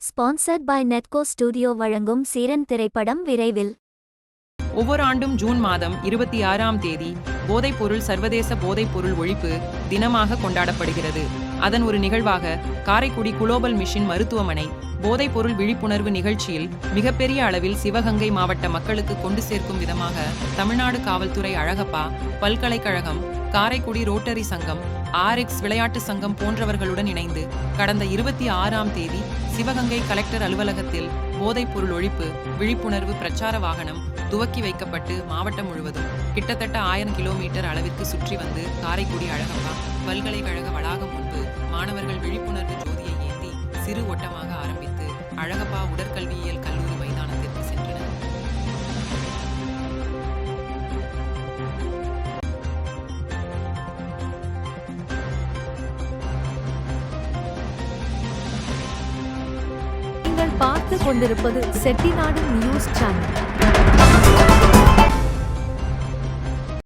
Sponsored by நெட்கோ studio வழங்கும் சீரன் திரைப்படம் விரைவில். ஒவ்வொரு ஆண்டும் ஜூன் மாதம் இருபத்தி ஆறாம் தேதி போதைப்பொருள் சர்வதேச போதைப்பொருள் ஒழிப்பு தினமாக கொண்டாடப்படுகிறது. அதன் ஒரு நிகழ்வாக காரைக்குடி குளோபல் மிஷன் மருத்துவமனை போதைப்பொருள் விழிப்புணர்வு நிகழ்ச்சியில் மிகப்பெரிய அளவில் சிவகங்கை மாவட்ட மக்களுக்கு கொண்டு சேர்க்கும் விதமாக தமிழ்நாடு காவல்துறை அழகப்பா பல்கலைக்கழகம் காரைக்குடி ரோட்டரி சங்கம் ஆர்எக்ஸ் விளையாட்டு சங்கம் போன்றவர்களுடன் இணைந்து கடந்த இருபத்தி ஆறாம் தேதி சிவகங்கை கலெக்டர் அலுவலகத்தில் போதைப்பொருள் ஒழிப்பு விழிப்புணர்வு பிரச்சார வாகனம் துவக்கி வைக்கப்பட்டு மாவட்டம் முழுவதும் கிட்டத்தட்ட ஆயிரம் கிலோமீட்டர் அளவிற்கு சுற்றி வந்து காரைக்குடி அழகப்பா பல்கலைக்கழக வளாகம் முன்பு மாணவர்கள் விழிப்புணர்வு ஜோதியை ஏந்தி சிறு ஓட்டமாக அழகப்பா உடற்கல்வியியல் கல்லூரி மைதானத்திற்கு சென்றனர். நீங்கள் பார்த்து கொண்டிருப்பது செட்டிநாடு நியூஸ் சேனல்.